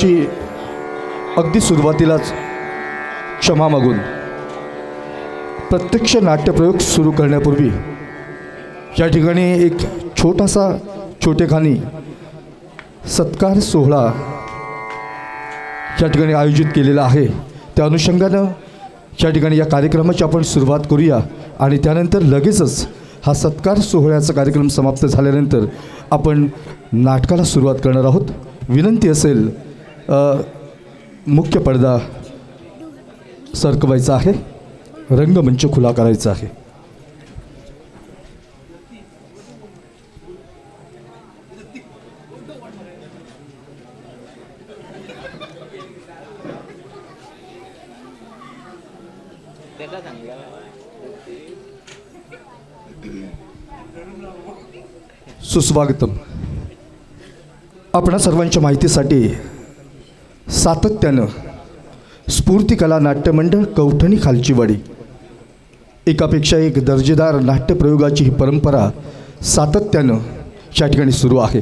ची अगदी सुरुवातीलाच क्षमा मागून प्रत्यक्ष नाट्यप्रयोग सुरू करण्यापूर्वी या ठिकाणी एक छोटासा छोटेखानी सत्कार सोहळा या ठिकाणी आयोजित केलेला आहे. त्या अनुषंगानं या ठिकाणी या कार्यक्रमाची आपण सुरुवात करूया आणि त्यानंतर लगेचच हा सत्कार सोहळ्याचा कार्यक्रम समाप्त झाल्यानंतर आपण नाटकाला सुरुवात करणार आहोत. विनंती असेल मुख्य पडदा सरकवायचा आहे. रंगमंच खुला करायचा आहे. सुस्वागतम. आपणा सर्वांच्या माहितीसाठी सातत्यानं स्फूर्तिकला नाट्यमंडळ कवठणी खालचीवाडी एकापेक्षा एक दर्जेदार नाट्यप्रयोगाची ही परंपरा सातत्यानं या ठिकाणी सुरू आहे.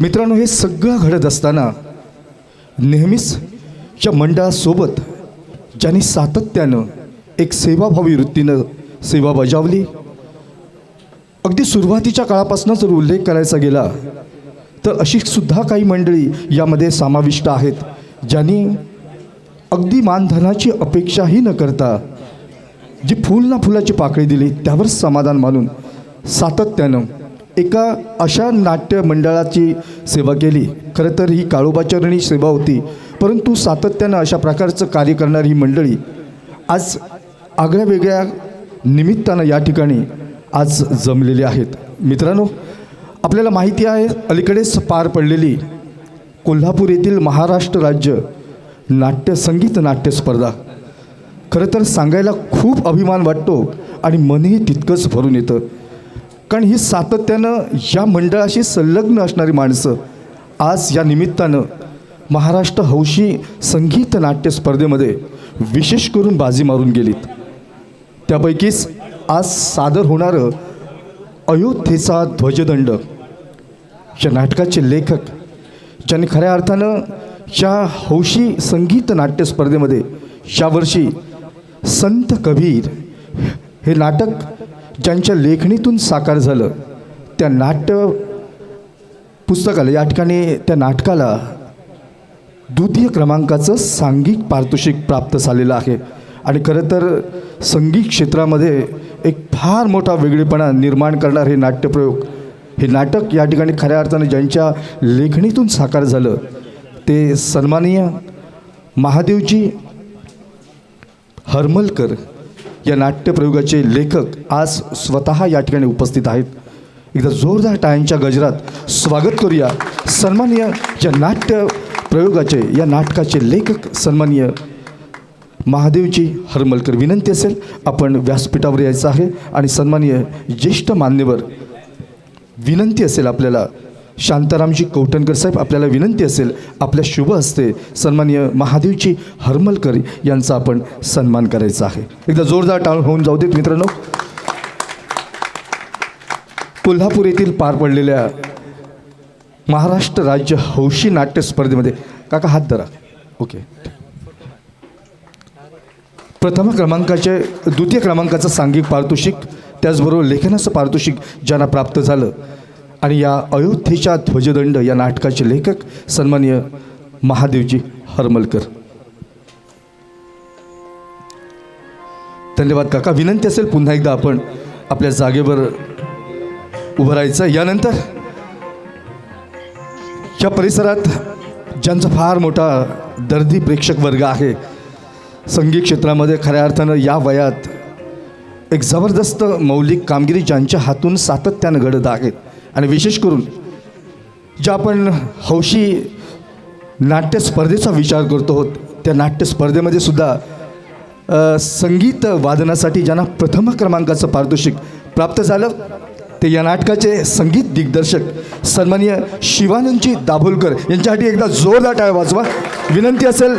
मित्रांनो हे सगळं घडत असताना नेहमीच या मंडळासोबत ज्यांनी सातत्यानं एक सेवाभावी वृत्तीनं सेवा बजावली अगदी सुरुवातीच्या काळापासूनच जर उल्लेख करायचा गेला तर अशी सुद्धा काही मंडळी यामध्ये समाविष्ट आहेत ज्यांनी अगदी मानधनाची अपेक्षाही न करता जी फूल ना फुलाची पाकळी दिली त्यावर समाधान मानून सातत्यानं एका अशा नाट्य मंडळाची सेवा केली. खरं तर ही काळोबाचरणी सेवा होती परंतु सातत्यानं अशा प्रकारचं कार्य करणारी ही मंडळी आज आगळ्या वेगळ्या निमित्तानं या ठिकाणी आज जमलेले आहेत. मित्रांनो आपल्याला माहिती आहे अलीकडेच पार पडलेली कोल्हापूर येथील महाराष्ट्र राज्य नाट्य संगीत नाट्य स्पर्धा. खरं तर सांगायला खूप अभिमान वाटतो आणि मनही तितकंच भरून येतं. कारण ही सातत्यानं या मंडळाशी संलग्न असणारी माणसं आज या निमित्तानं महाराष्ट्र हौशी संगीत नाट्य स्पर्धेमध्ये विशेष करून बाजी मारून गेलीत. त्यापैकीच आज सादर होणारं अयोध्येचा ध्वजदंड. या नाटकाचे लेखक ज्यांनी खऱ्या अर्थानं या हौशी संगीत नाट्य स्पर्धेमध्ये यावर्षी संत कबीर हे नाटक ज्यांच्या लेखणीतून साकार झालं त्या नाट्य पुस्तकाला या ठिकाणी त्या नाटकाला द्वितीय क्रमांकाचं सांघिक पारितोषिक प्राप्त झालेलं आहे. आणि खरं तर संगीत क्षेत्रामध्ये एक फार मोठा वेगळेपणा निर्माण करणार हे नाट्यप्रयोग. हे नाटक या ठिकाणी खऱ्या अर्थाने ज्यांच्या लेखणीतून साकार झालं ते सन्माननीय महादेवजी हरमलकर या नाट्यप्रयोगाचे लेखक आज स्वतः या ठिकाणी उपस्थित आहेत. एकदा जोरदार टाळ्यांच्या गजरात स्वागत करूया सन्माननीय या नाट्य प्रयोगाचे या नाटकाचे लेखक सन्माननीय महादेवची हरमलकर विनंती असेल आपण व्यासपीठावर यायचं आहे आणि सन्माननीय ज्येष्ठ मान्यवर विनंती असेल आपल्याला. शांतारामजी कौटणकर साहेब आपल्याला विनंती असेल आपल्या शुभ हस्ते सन्माननीय महादेवजी हरमलकर यांचा आपण सन्मान करायचा आहे. एकदा जोरदार टाळ होऊन जाऊ देत मित्रांनो. कोल्हापूर येथील पार पडलेल्या महाराष्ट्र राज्य हौशी नाट्य स्पर्धेमध्ये काका हात धरा. ओके प्रथम क्रमांकाचे द्वितीय क्रमांकाचं सांघिक पारितोषिक त्याचबरोबर लेखनाचं पारितोषिक ज्यांना प्राप्त झालं. आणि या अयोध्येच्या ध्वजदंड या नाटकाचे लेखक सन्माननीय महादेवजी हरमलकर. धन्यवाद काका. विनंती असेल पुन्हा एकदा आपण आपल्या जागेवर उभं राहायचं. यानंतर या परिसरात ज्यांचा फार मोठा दर्दी प्रेक्षक वर्ग आहे संगीत क्षेत्रामध्ये खऱ्या अर्थानं या वयात एक जबरदस्त मौलिक कामगिरी ज्यांच्या हातून सातत्यानं घडत आहेत. आणि विशेष करून ज्या आपण हौशी नाट्य स्पर्धेचा विचार करतो आहोत त्या नाट्य स्पर्धेमध्ये सुद्धा संगीत वादनासाठी ज्यांना प्रथम क्रमांकाचं पारितोषिक प्राप्त झालं ते या नाटकाचे संगीत दिग्दर्शक सन्माननीय शिवानंदजी दाभोलकर यांच्यासाठी एकदा जोरदार टाळ वाजवा. विनंती असेल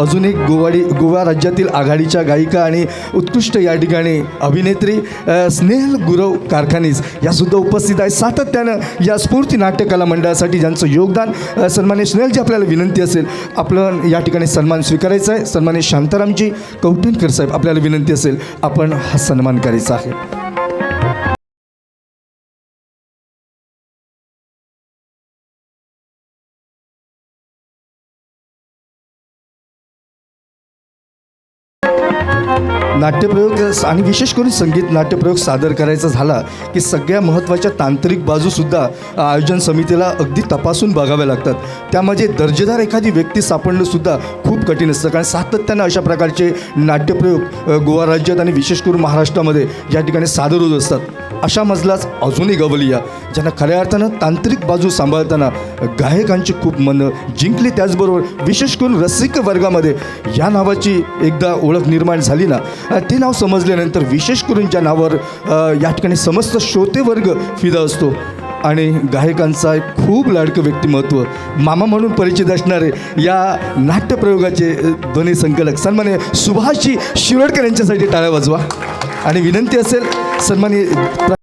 अजून एक गोवाडी गोवा राज्यातील आघाडीच्या गायिका आणि उत्कृष्ट या ठिकाणी अभिनेत्री स्नेहल गुरव कारखानीस यासुद्धा उपस्थित आहे. सातत्यानं या स्फूर्ती नाट्यकला मंडळासाठी ज्यांचं योगदान सन्मान्य स्नेहलजी आपल्याला विनंती असेल आपलं या ठिकाणी सन्मान स्वीकारायचा आहे. सन्मान्य शांतारामजी कौठणकर साहेब आपल्याला विनंती असेल आपण हा सन्मान करायचा आहे. नाट्यप्रयोग आणि विशेष करून संगीत नाट्यप्रयोग सादर करायचा झाला की सगळ्या महत्त्वाच्या तांत्रिक बाजूसुद्धा आयोजन समितीला अगदी तपासून बघाव्या लागतात. त्यामध्ये दर्जेदार एखादी व्यक्ती सापडणंसुद्धा खूप कठीण असतं. कारण सातत्यानं अशा प्रकारचे नाट्यप्रयोग गोवा राज्यात आणि विशेष करून महाराष्ट्रामध्ये या ठिकाणी सादर होत असतात. अशा मजलाच अजूनही गवलिया ज्यांना खऱ्या अर्थानं तांत्रिक बाजू सांभाळताना गायकांची खूप मनं जिंकली. त्याचबरोबर विशेष करून रसिक वर्गामध्ये या नावाची एकदा ओळख निर्माण झाली ना ते नाव समजल्यानंतर विशेष करून ज्या नावावर या ठिकाणी समस्त श्रोते वर्ग फिदा असतो. आणि गायकांचा एक खूप लाडकं व्यक्तिमत्व मामा म्हणून परिचित असणारे या नाट्यप्रयोगाचे ध्वनी संकलक सन्माने सुभाषजी शिरोडकर यांच्यासाठी टाळ्या वाजवा. आणि विनंती असेल सन्मान्य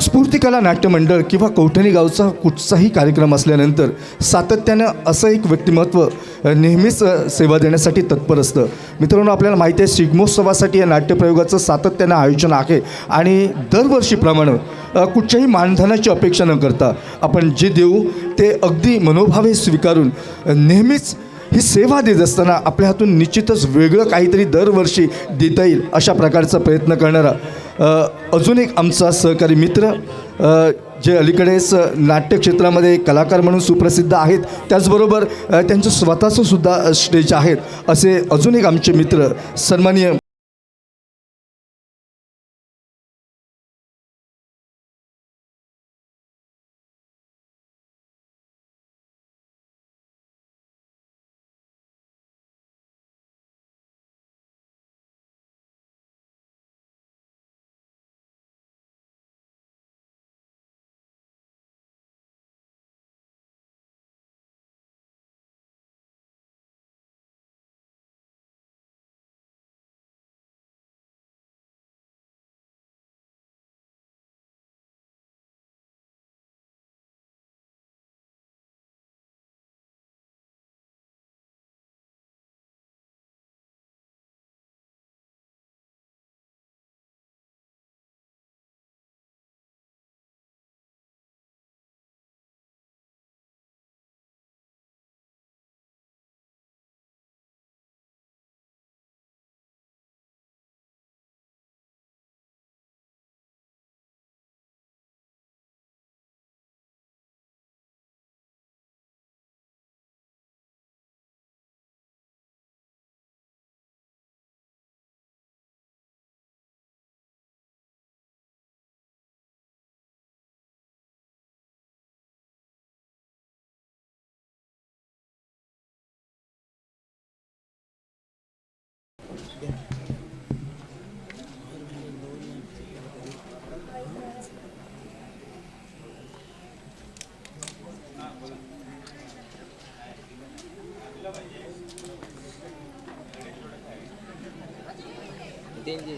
स्फूर्तिकला नाट्यमंडळ किंवा कौठणी गावचा कुठचाही कार्यक्रम असल्यानंतर सातत्यानं असं एक व्यक्तिमत्व नेहमीच सेवा देण्यासाठी तत्पर असतं. मित्रांनो आपल्याला माहिती आहे शिगमोत्सवासाठी या नाट्यप्रयोगाचं सातत्यानं आयोजन आहे आणि दरवर्षीप्रमाणे कुठच्याही मानधनाची अपेक्षा न करता आपण जे देऊ ते अगदी मनोभावे स्वीकारून नेहमीच ही सेवा देत असताना आपल्या हातून निश्चितच वेगळं काहीतरी दरवर्षी देता येईल अशा प्रकारचा प्रयत्न करणारा अजून एक आमचा सहकारी मित्र जे अलीकडेच नाट्यक्षेत्रामध्ये कलाकार म्हणून सुप्रसिद्ध आहेत त्याचबरोबर त्यांचं स्वतःचं सुद्धा स्टेज आहेत असे अजून एक आमचे मित्र सन्माननीय त्यांची